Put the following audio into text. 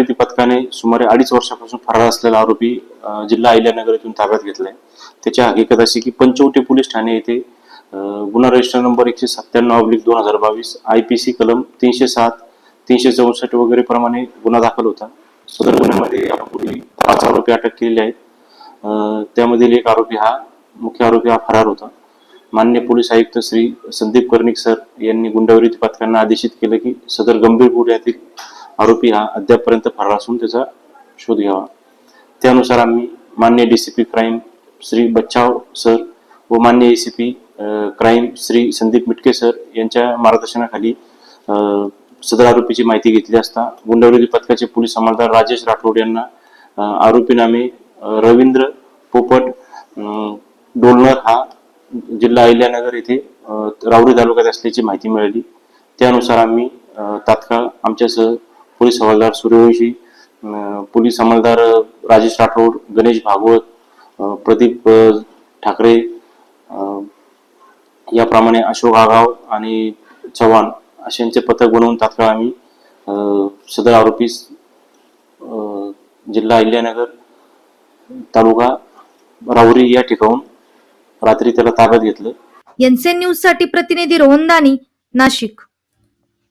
गुन्हेगारी पथकाने सुमारे अडीच वर्षापासून फरार असलेला आरोपी जिल्हा अहिल्यानगर येथून ताब्यात घेतलाय. त्याची हकीकत अशी की पंचवटी पोलीस ठाणे येथे गुन्हा रजिस्टर नंबर एकशे सत्त्याण्णव अब्लिक दोन हजार बावीस आय पी सी कलम तीनशे सात तीनशे चौसष्ट वगैरे प्रमाणे गुन्हा दाखल होता. सदर गुन्ह्यामध्ये यापूर्वी पाच आरोपी अटक केलेले आहेत. त्यामधील एक आरोपी हा मुख्य आरोपी हा फरार होता. मान्य पोलीस आयुक्त श्री संदीप कर्णिक सर यांनी गुंडावरी पथकांना आदेशित केलं की सदर गंभीर गुन्ह्यातील आरोपी हा अद्यापपर्यंत फरार असून त्याचा शोध घ्यावा. त्यानुसार आम्ही मान्य DCP crime Shri Bachhav sir व मान्य ACP crime Shri Sandeep Mitke sir यांच्या मार्गदर्शनाखाली सदर आरोपीची माहिती घेतली असता गुंडावरी पथकाचे पोलीस अंमलदार राजेश राठोड यांना अ, आरोपीनामे रवींद्र पोपट डोलनर हा जिल्हा अहिल्यानगर येथे राऊरी तालुक्यात असल्याची माहिती मिळाली. त्यानुसार आम्ही तात्काळ आमच्यासह पोलीस हवालदार सूर्यवंशी पोलीस अंमलदार राजेश राठोड गणेश भागवत प्रदीप ठाकरे याप्रमाणे अशोक आगाव आणि चव्हाण अशांचे पथक बनवून तात्काळ आम्ही सदर आरोपीस जिल्हा अहिल्यानगर तालुका राऊरी या ठिकाणून रात्री त्याला ताब्यात घेतलं. एनसीएन न्यूजसाठी प्रतिनिधी रोहन दानी नाशिक.